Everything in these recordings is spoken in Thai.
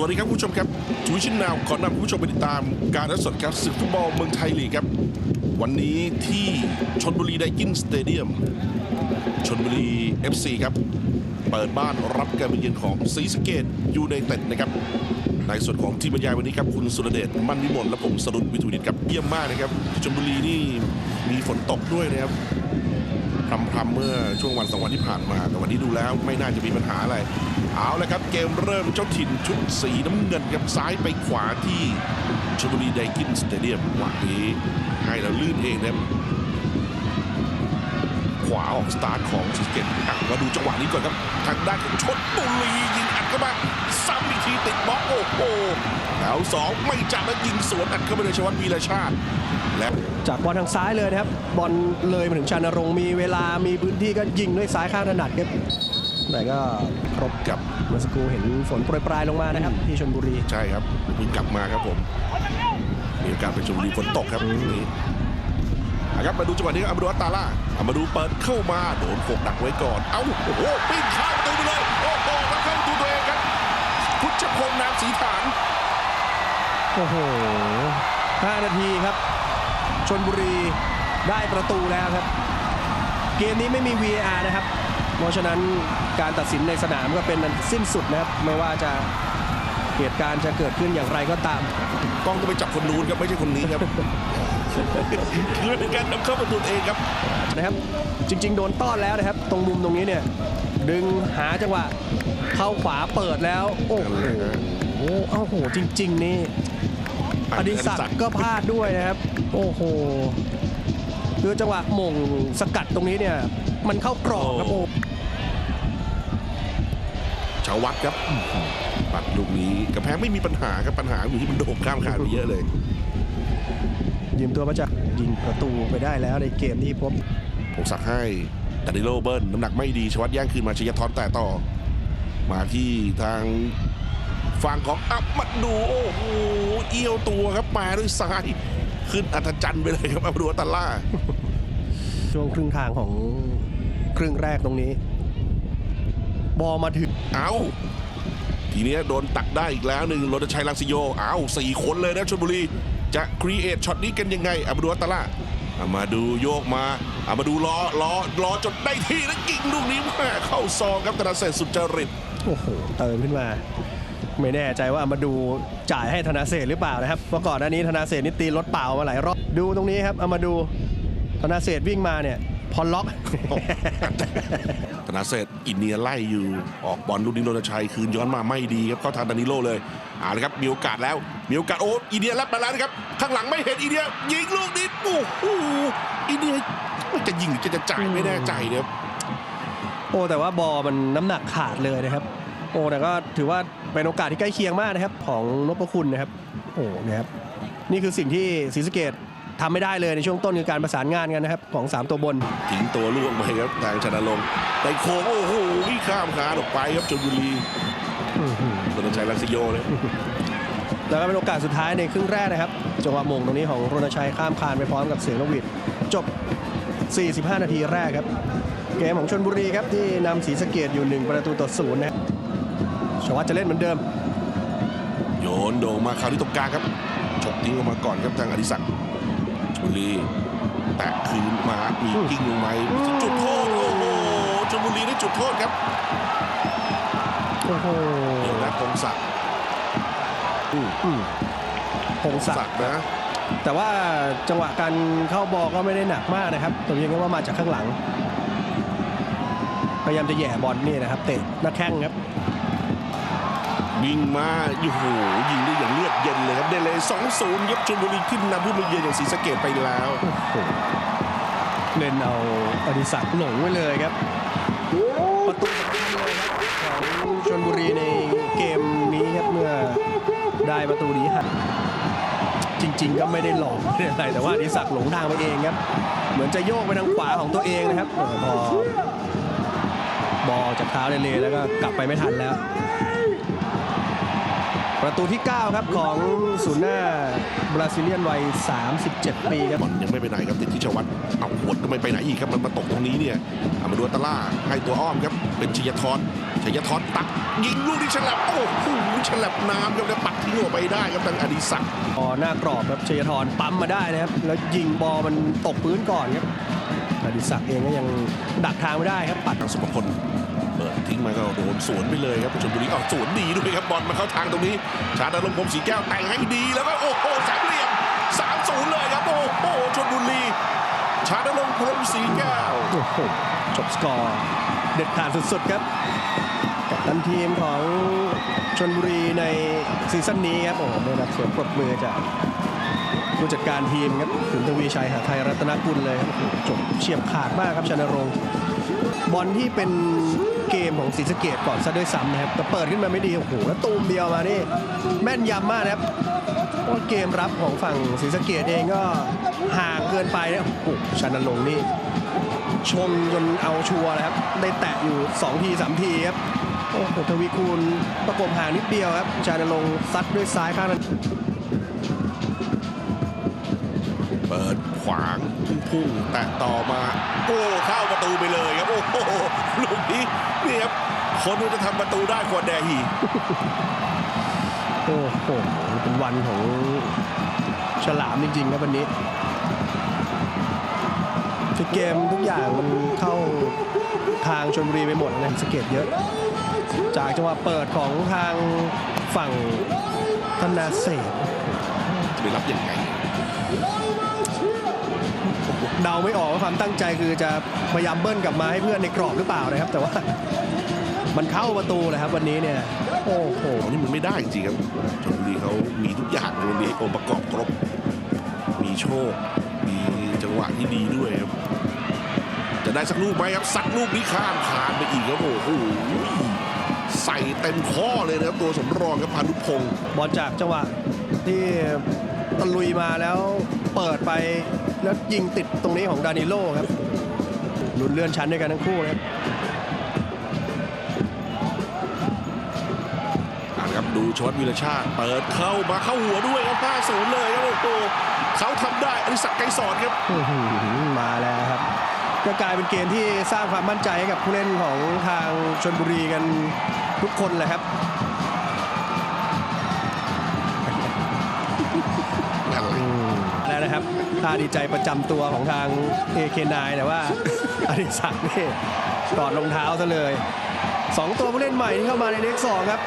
สวัสดีครับผู้ชมครับชูวิชินนาวขอนำผู้ชมไปติดตามการรัสดครับศึกฟุตบอลเมืองไทยลีกครับ วันนี้ที่ชนบุรีไดกินสเตเดียมชนบุรี FC ครับ เปิดบ้านรับการมาเยือนของศรีสะเกดยูไนเต็ดนะครับในส่วนของทีมบรรยายวันนี้ครับคุณสุรเดชมั่นนิมนและผมสรุปวิทูดิตครับเยี่ยมมากนะครับชนบุรีนี่มีฝนตกด้วยนะครับ พรำๆเมื่อช่วงวันสองวันที่ผ่านมาแต่วันนี้ดูแล้วไม่น่าจะมีปัญหาอะไร เอาละครับ เกมเริ่มเจ้าถิ่นชุดสีน้ำเงินกับซ้ายไปขวาที่ชลบุรีไดกินสเตเดียมหวะนี้ให้เราลื่นเองนะขวาออกสตาร์ทของสิเกตอะมาดูจังหวะนี้ก่อนครับ ทางด้านของชนบุรียิง เข้ามาซ้ำอีกทีติดบล็อกโอ้โหแล้วสองไม่จับแล้วยิงสวนอัดเข้าไปในชวัตวีรชาติ และจากบอลทางซ้ายเลยนะครับบอลเลยมาถึงชานรงค์มีเวลามีพื้นที่ก็ยิงด้วยซ้ายข้างถนัดครับแต่ก็ครบกับเมื่อสักครู่เห็นฝนโปรยปลายลงมานะครับที่ชลบุรีใช่ครับเพิ่งกลับมาครับผมมีโอกาสไปชมบุรีฝนตกครับนี่อะครับมาดูจังหวะนี้ครับอามาดูอัตตาล่าอามาดูเปิดเข้ามาโดนโขกดักไว้ก่อน เอ้าโอ้โหปิ้งข้ามประตูไปเลย โอ้โห 5 นาทีครับ ชนบุรีได้ประตูแล้วครับ เกมนี้ไม่มี VAR นะครับ เพราะฉะนั้นการตัดสินในสนามก็เป็นอันสิ้นสุดนะครับ ไม่ว่าจะเหตุการณ์จะเกิดขึ้นอย่างไรก็ตาม กล้องก็ไปจับคนนู้นครับไม่ใช่คนนี้ครับคือเป็นการนำเข้าประตูเองครับนะครับ จริง ๆ โดนต้อนแล้วนะครับ ตรงมุมตรงนี้เนี่ย ดึงหาจังหวะเข้าขวาเปิดแล้ว โอ้โหโอ้โหจริง ๆ นี่ อดิศักดิ์ก็พลาดด้วยนะครับ โอ้โหคือจังหวะหม่งสกัดตรงนี้เนี่ย มันเข้ากรอบครับโอ้ชาววัดครับปัดลูกนี้กระแพงไม่มีปัญหาครับปัญหาอยู่ที่มันโด่งข้ามคานไปเยอะเลย ยืมตัวมาจากยิงประตูไปได้แล้วในเกมที่พบผมสักให้ดานิโลเบิร์นน้ำหนักไม่ดีชวัดแย่งคืนมาชยทอนแต่ต่อ มาที่ทาง ฝั่งของอับมัดดูโอ้โหเอี้ยวตัวครับแปรด้วยซ้ายขึ้นอัธจันทร์ไปเลยครับอับดูอัตตาล่าช่วงครึ่งทางของครึ่งแรกตรงนี้ บอลมาถึงเอาทีเนี้ยโดนตักได้อีกแล้วหนึ่งรถชัยลังสิโยเอาสี่คนเลยนะชลบุรี จะครีเอทช็อตนี้กันยังไงอับดูอัตตาล่าเอามาดูโยกมาเอามาดูล้อล้อล้อจนได้ที่แล้วยิงลูกนี้แม่เข้าซองครับธนาเศรษฐ์สุจริตโอ้โหเติมขึ้นมา ไม่แน่ใจว่ามาดูจ่ายให้ธนาเศรษฐ์หรือเปล่านะครับเพราะก่อนหน้านี้ธนาเศรษฐ์นี่ตีรถเปล่ามาหลายรอบดูตรงนี้ครับเอามาดูธนาเศรษฐ์วิ่งมาเนี่ยพอล็อกธนาเศรษฐ์อินเนียไล่อยู่ออกบอลลูกนี้โรนชัยคืนย้อนมาไม่ดีครับเข้าทางดานิโลเลยเอาละครับมีโอกาสแล้วมีโอกาสโอ้อินเดียรับมาแล้วนะครับข้างหลังไม่เห็นอินเดียยิงลูกนี้โอ้โหอินเดียมันจะยิงหรือจะจ่ายไม่แน่ใจนะครับโอ้แต่ว่าบอลมันน้ำหนักขาดเลยนะครับ โอ้แต่ก็ถือว่าเป็นโอกาสที่ใกล้เคียงมากนะครับ ของนพคุณนะครับ โอ้นะครับนี่คือสิ่งที่ศรีสะเกดทำไม่ได้เลยในช่วงต้นคือการประสานงานกันนะครับ ของ 3 ตัวบนทิ้งตัวล่วงไปครับทางชนะลงค์แต่โค้งโอ้โหวิ่งข้ามคานออกไปครับชลบุรีโรนชัยลังสิโยเลยแล้วก็เป็นโอกาสสุดท้ายในครึ่งแรกนะครับจังหวะมงตรงนี้ของรณชัยข้ามคานไปพร้อมกับเสียงนกหวีดจบ 45 นาทีแรกครับ เกมของชนบุรีครับที่นำศรีสะเกดอยู่ 1 ประตูต่อศูนย์นะครับ ชวัตจะเล่นเหมือนเดิม โยนโด่งมาคราวนี้ตรงกลางครับฉกทิ้งออกมาก่อนครับทางอดิศักดิ์ชลบุรี แตะคืนมามีกิ้งลงไปจุดโทษโอ้โหชลบุรีได้จุดโทษครับโอ้โหเดี๋ยวนะพงศักดิ์อืมพงศักดิ์ศักดิ์นะแต่ว่าจังหวะการเข้าบอลก็ไม่ได้หนักมากนะครับแต่เพียงแค่ว่ามาจากข้างหลัง พยายามจะแหย่บอลนี่นะครับ เตะหน้าแข้งครับ ยิงมาโอ้โหยิงได้อย่างเลือดเย็นเลยครับได้เลย 2-0ยับชลบุรีขึ้นนำผู้มาเยือนอย่างศรีสะเกดไปแล้วเล่นเอาอดิศักดิ์หลงไว้เลยครับ ประตูสำคัญเลยครับของชนบุรีในเกมนี้ครับเมื่อได้ประตูนี้หักจริง ๆ ก็ไม่ได้หลอกไม่ได้อะไรแต่ว่าอดิศักดิ์หลงทางไปเองครับ เหมือนจะโยกไปทางขวาของตัวเองนะครับพอบอลจากเท้าเลๆแล้วก็กลับไปไม่ทันแล้ว ประตูที่ 9 ครับของศูนย์หน้าบราซิเลียนวัย 37 ปีครับบอลยังไม่ไปไหนครับติดที่ชวัตเอาหวดก็ไม่ไปไหนอีกครับมันมาตกตรงนี้เนี่ยเอามาดูอัตล่าให้ตัวอ้อมครับเป็นชยทรชยทรตักยิงลูกที่ฉลับโอ้โหฉลับน้ำครับแล้วปัดทิ้งออกไปได้ครับทางอดิศักดิ์พอหน้ากรอบครับชัยธรปั๊มมาได้นะครับแล้วยิงบอลมันตกพื้นก่อนครับอดิศักดิ์เองก็ยังดักทางไม่ได้ครับปัดทางสุภพล เปิดทิ้งมาก็โดนสวนไปเลยครับชลบุรีเอาสวนดีด้วยครับบอลมาเข้าทางตรงนี้ ชาดาลมพรมสีแก้วแต่งให้ดีแล้วก็โอ้โหสามเหลี่ยมสามศูนย์เลยครับโอ้โหชลบุรี ชาดาลมพรมสีแก้วโอ้โหจบสกอร์เด็ดขาดสุดๆครับกับตันทีมของชนบุรีในซีซั่นนี้ครับโอ้โหได้รับเสียงปรบมือจากผู้จัดการทีมครับถึงทวีชัยหาไทยรัตนกุลเลยจบเฉียบขาดมากครับชนรงค์บอลที่เป็น เกมของศรีสะเกดก่อนซะด้วยซ้ำนะครับแต่เปิดขึ้นมาไม่ดีโอ้โหแล้วตูมเดียวมานี่แม่นยำมากนะครับเพราะว่าเกมรับของฝั่งศรีสะเกดเองก็ห่างเกินไปนะโอ้โหชนรงนี่ชงจนเอาชัวร์เลยครับ ได้แตะอยู่ 2 ที 3 ทีครับ โอ้โหทวีคูณประกบห่างนิดเดียวครับ ชานรงซัดด้วยซ้ายข้างนั้น เปิดขวาง พุ่งๆแตะต่อมาโอ้เข้าประตูไปเลยครับ โอ้โหลูกนี้นี่ครับคนที่จะทำประตูได้ควรแดฮีโอ้โหเป็นวันของฉลามจริงๆครับวันนี้คือเกมทุกอย่างมันเข้าทางชนบุรีไปหมดนะสะเก็ตเยอะ จากจังหวะเปิดของทางฝั่งธนาเศษจะไปรับยังไง เดาไม่ออกว่าความตั้งใจคือจะพยายามเบิ้ลกลับมาให้เพื่อนในกรอบหรือเปล่านะครับ แต่ว่ามันเข้าประตูเลยครับวันนี้เนี่ยโอ้โหตอนนี้มันไม่ได้จริงๆครับชลบุรีเขามีทุกอย่างในวันนี้องค์ประกอบครบ มีโชค มีจังหวะที่ดีด้วยครับจะได้สักลูกไหมครับสักลูกนี้ข้ามผ่านไปอีกครับโอ้โหใส่เต็มข้อเลยนะครับตัวสมรองครับพานุพงศ์บอลจากจังหวะที่ตะลุยมาแล้วเปิดไป แล้วยิงติดตรงนี้ของดานิโลครับลุ้นเลื่อนชั้นด้วยกันทั้งคู่นะครับอ่านครับดูชวัตวิรชาติเปิดเข้ามาเข้าหัวด้วยครับ5-0เลยครับโอ้โหเขาทำได้อริสักดิ์ไกรสอนครับอื้อหือมาแล้วครับ ก็กลายเป็นเกมที่สร้างความมั่นใจให้กับผู้เล่นของทางชนบุรีกันทุกคนเลยครับาดีใจประจำตัวของทาง AK9 แต่ว่าอดิศักดิ์นี่กอดรองเท้าซะเลยสองตัวผู้เล่นใหม่ที่เข้ามาในเลขสองครับ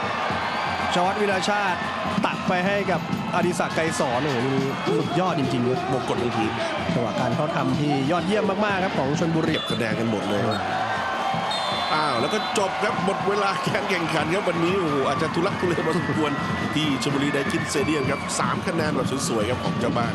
ชวัตวิราชาติตัดไปให้กับอดิศักดิ์ไกรสอนโอ้โหนี่สุดยอดจริงๆครับมงกฎลงพื้นจังหวะการเขาทำที่ยอดเยี่ยมมากๆครับของชนบุรีเก็บคะแนนกันหมดเลยอ้าวแล้วก็จบครับหมดเวลาการแข่งขันครับวันนี้โอ้โหอาจจะทุลักทุเลพอสมควรที่ชลบุรีไดคินสเตเดียมครับสามคะแนนแบบสวยๆครับของเจ้าบ้าน